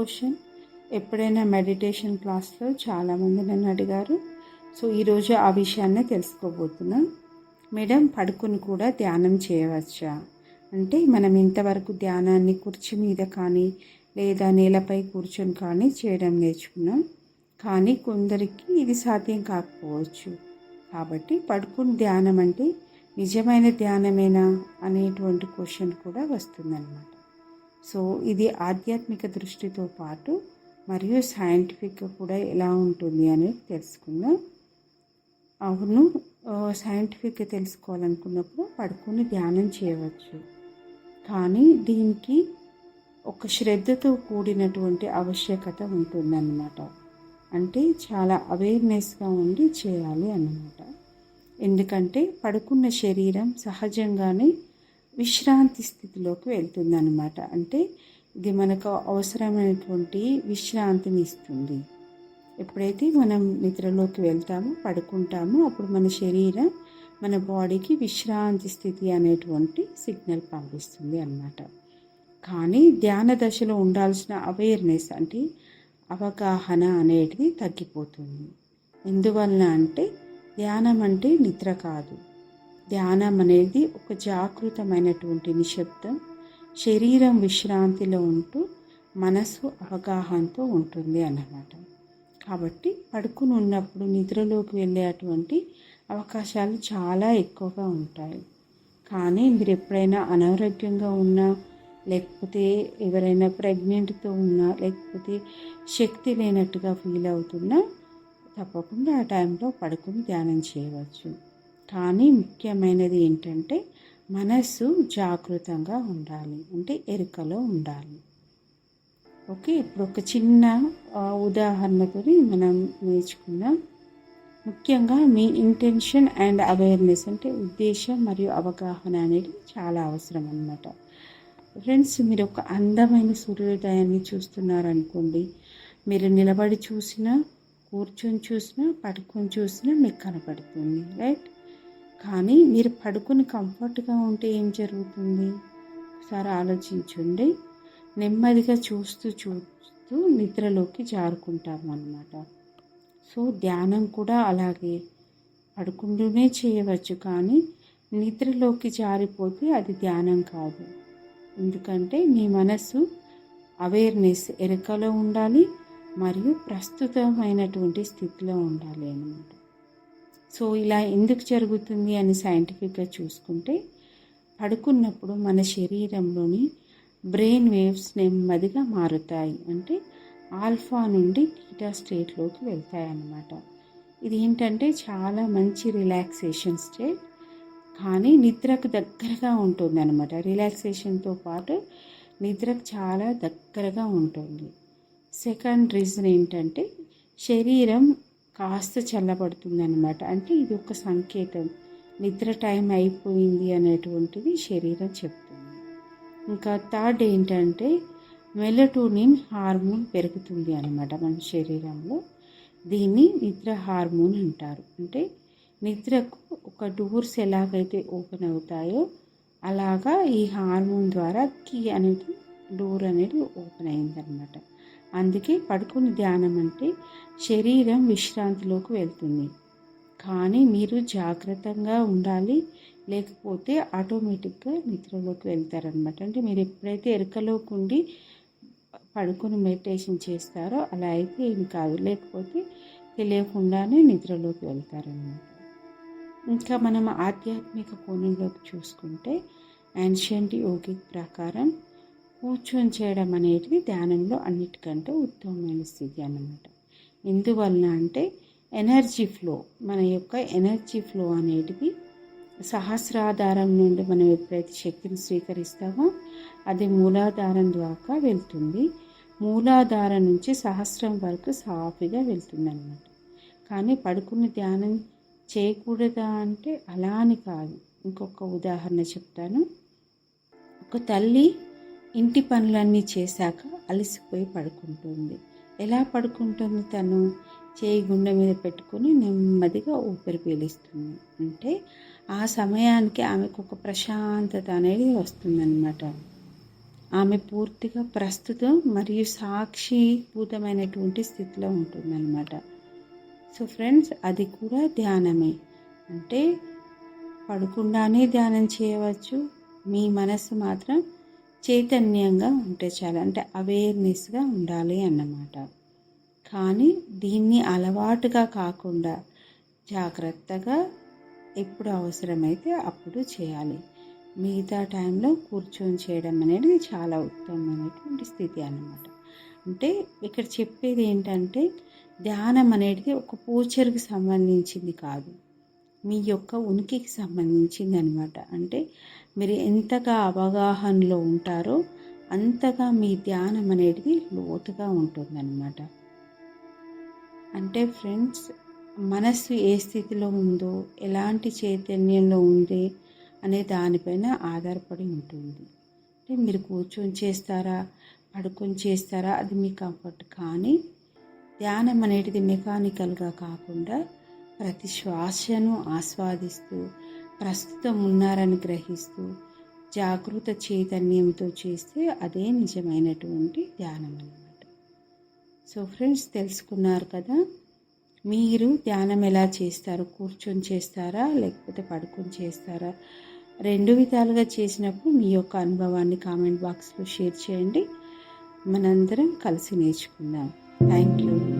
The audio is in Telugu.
క్వశ్చన్. ఎప్పుడైనా మెడిటేషన్ క్లాస్లో చాలామంది నన్ను అడిగారు. సో ఈరోజు ఆ విషయాన్నే తెలుసుకోబోతున్నాం. మేడం పడుకుని కూడా ధ్యానం చేయవచ్చా? అంటే మనం ఇంతవరకు ధ్యానాన్ని కుర్చీ మీద కానీ లేదా నేలపై కూర్చొని కానీ చేయడం నేర్చుకున్నాం. కానీ కొందరికి ఇది సాధ్యం కాకపోవచ్చు. కాబట్టి పడుకుని ధ్యానం అంటే నిజమైన ధ్యానమేనా? అనేటువంటి క్వశ్చన్ కూడా వస్తుందన్నమాట. సో ఇది ఆధ్యాత్మిక దృష్టితో పాటు మరియు సైంటిఫిక్గా కూడా ఎలా ఉంటుంది అనేది తెలుసుకుందాం. అవును సైంటిఫిక్గా తెలుసుకోవాలనుకున్నప్పుడు పడుకొని ధ్యానం చేయవచ్చు. కానీ దీనికి ఒక శ్రద్ధతో కూడినటువంటి ఆవశ్యకత ఉంటుందన్నమాట. అంటే చాలా అవేర్నెస్గా ఉండి చేయాలి అన్నమాట. ఎందుకంటే పడుకున్న శరీరం సహజంగానే విశ్రాంతి స్థితిలోకి వెళ్తుందన్నమాట. అంటే ఇది మనకు అవసరమైనటువంటి విశ్రాంతిని ఇస్తుంది. ఎప్పుడైతే మనం నిద్రలోకి వెళ్తామో పడుకుంటామో అప్పుడు మన శరీరం మన బాడీకి విశ్రాంతి స్థితి అనేటువంటి సిగ్నల్ పంపిస్తుంది అన్నమాట. కానీ ధ్యాన దశలో ఉండాల్సిన అవేర్నెస్ అంటే అవగాహన అనేది తగ్గిపోతుంది. ఎందువలన అంటే ధ్యానం అంటే నిద్ర కాదు. ధ్యానం అనేది ఒక జాగృతమైనటువంటి నిశ్శబ్దం. శరీరం విశ్రాంతిలో ఉంటూ మనసు అవగాహనతో ఉంటుంది అన్నమాట. కాబట్టి పడుకుని ఉన్నప్పుడు నిద్రలోకి వెళ్ళేటువంటి అవకాశాలు చాలా ఎక్కువగా ఉంటాయి. కానీ మీరు ఎప్పుడైనా అనారోగ్యంగా ఉన్నా లేకపోతే ఎవరైనా ప్రెగ్నెంట్తో ఉన్నా లేకపోతే శక్తి లేనట్టుగా ఫీల్ అవుతున్నా తప్పకుండా ఆ టైంలో పడుకుని ధ్యానం చేయవచ్చు. కానీ ముఖ్యమైనది ఏంటంటే మనస్సు జాగృతంగా ఉండాలి అంటే ఎరుకలో ఉండాలి. ఓకే ఇప్పుడు ఒక చిన్న ఉదాహరణతో మనం నేర్చుకుందాం. ముఖ్యంగా మీ ఇంటెన్షన్ అండ్ అవేర్నెస్ అంటే ఉద్దేశం మరియు అవగాహన అనేది చాలా అవసరం అన్నమాట. ఫ్రెండ్స్ మీరు ఒక అందమైన సూర్యోదయాన్ని చూస్తున్నారనుకోండి. మీరు నిలబడి చూసినా కూర్చొని చూసినా పడుకొని చూసినా మీకు కనపడుతుంది రైట్ కానీ మీరు పడుకుని కంఫర్ట్గా ఉంటే ఏం జరుగుతుంది? ఒకసారి ఆలోచించండి. నెమ్మదిగా చూస్తూ చూస్తూ నిద్రలోకి జారుకుంటాం అన్నమాట సో ధ్యానం కూడా అలాగే పడుకుంటూనే చేయవచ్చు కానీ నిద్రలోకి జారిపోతే అది ధ్యానం కాదు. ఎందుకంటే మీ మనస్సు అవేర్నెస్ ఎరుకలో ఉండాలి మరియు ప్రస్తుతమైనటువంటి స్థితిలో ఉండాలి అన్నమాట. సో ఇలా ఎందుకు జరుగుతుంది అని సైంటిఫిక్గా చూసుకుంటే పడుకున్నప్పుడు మన శరీరంలోని బ్రెయిన్ వేవ్స్ నెమ్మదిగా మారుతాయి. అంటే ఆల్ఫా నుండి టీటా స్టేట్లోకి వెళ్తాయి అన్నమాట. ఇది ఏంటంటే చాలా మంచి రిలాక్సేషన్ స్టేట్ కానీ నిద్రకు దగ్గరగా ఉంటుంది అనమాట రిలాక్సేషన్తో పాటు నిద్రకు చాలా దగ్గరగా ఉంటుంది. సెకండ్ రీజన్ ఏంటంటే శరీరం కాస్త చల్లబడుతుంది అనమాట అంటే ఇది ఒక సంకేతం. నిద్ర టైం అయిపోయింది అనేటువంటిది శరీరం చెప్తుంది. ఇంకా థర్డ్ ఏంటంటే మెలటోనిన్ హార్మోన్ పెరుగుతుంది అనమాట మన శరీరంలో. దీన్ని నిద్ర హార్మోన్ అంటారు. అంటే నిద్రకు ఒక డోర్స్ ఎలాగైతే ఓపెన్ అవుతాయో అలాగా ఈ హార్మోన్ ద్వారా కీ అనేది డోర్ అనేది ఓపెన్ అయిందనమాట అందుకే పడుకుని ధ్యానం అంటే శరీరం విశ్రాంతిలోకి వెళ్తుంది. కానీ మీరు జాగ్రత్తగా ఉండాలి లేకపోతే ఆటోమేటిక్గా నిద్రలోకి వెళ్తారనమాట అంటే మీరు ఎప్పుడైతే ఎరుకలోకి ఉండి పడుకుని మెడిటేషన్ చేస్తారో అలా అయితే ఏం కాదు. లేకపోతే తెలియకుండానే నిద్రలోకి వెళ్తారనమాట ఇంకా మనం ఆధ్యాత్మిక కోణంలోకి చూసుకుంటే యాన్షియంట్ యోగిక్ ప్రకారం కూర్చొని చేయడం అనేది ధ్యానంలో అన్నిటికంటే ఉత్తమమైన స్థితి అన్నమాట. ఎందువలన అంటే ఎనర్జీ ఫ్లో మన యొక్క ఎనర్జీ ఫ్లో అనేటిది సహస్రాధారం నుండి మనం ఎప్పుడైతే శక్తిని స్వీకరిస్తామో అది మూలాధారం ద్వారా వెళ్తుంది. మూలాధారం నుంచి సహస్రం వరకు సాఫీగా వెళ్తుంది అనమాట కానీ పడుకుని ధ్యానం చేయకూడదా అంటే అలా అని కాదు. ఇంకొక ఉదాహరణ చెప్తాను. ఒక తల్లి ఇంటి పనులన్నీ చేశాక అలసిపోయి పడుకుంటుంది. ఎలా పడుకుంటుంది తను? చేయి గుండె మీద పెట్టుకొని నెమ్మదిగా ఊపిరి పీలిస్తుంది. అంటే ఆ సమయానికి ఆమెకు ఒక ప్రశాంతత అనేది వస్తుందన్నమాట. ఆమె పూర్తిగా ప్రస్తుతం మరియు సాక్షిభూతమైనటువంటి స్థితిలో ఉంటుందన్నమాట. సో ఫ్రెండ్స్ అది కూడా ధ్యానమే. అంటే పడుకుండానే ధ్యానం చేయవచ్చు. మీ మనసు మాత్రం చైతన్యంగా ఉంటే చాలు. అంటే అవేర్నెస్గా ఉండాలి అన్నమాట. కానీ దీన్ని అలవాటుగా కాకుండా జాగ్రత్తగా ఎప్పుడు అవసరమైతే అప్పుడు చేయాలి. మిగతా టైంలో కూర్చొని చేయడం అనేది చాలా ఉత్తమమైనటువంటి స్థితి అన్నమాట. అంటే ఇక్కడ చెప్పేది ఏంటంటే ధ్యానం అనేది ఒక పూచర్కి సంబంధించింది కాదు. మీ యొక్క ఉనికికి సంబంధించింది అనమాట అంటే మీరు ఎంతగా అవగాహనలో ఉంటారో అంతగా మీ ధ్యానం అనేది లోతుగా ఉంటుందన్నమాట. అంటే ఫ్రెండ్స్ మనస్సు ఏ స్థితిలో ఉందో ఎలాంటి చైతన్యంలో ఉంది అనే దానిపైన ఆధారపడి ఉంటుంది. అంటే మీరు కూర్చొని చేస్తారా పడుకొని చేస్తారా అది మీ కంఫర్ట్. కానీ ధ్యానం అనేది మెకానికల్గా కాకుండా ప్రతి శ్వాసను ఆస్వాదిస్తూ ప్రస్తుతం ఉన్నారని గ్రహిస్తూ జాగృత చైతన్యంతో చేస్తే అదే నిజమైనటువంటి ధ్యానం అన్నమాట. సో ఫ్రెండ్స్ తెలుసుకున్నారు కదా మీరు ధ్యానం ఎలా చేస్తారు? కూర్చొని చేస్తారా? లేకపోతే పడుకొని చేస్తారా? రెండు విధాలుగా చేసినప్పుడు మీ యొక్క అనుభవాన్ని కామెంట్ బాక్స్లో షేర్ చేయండి. మనందరం కలిసి నేర్చుకుందాం. Thank you.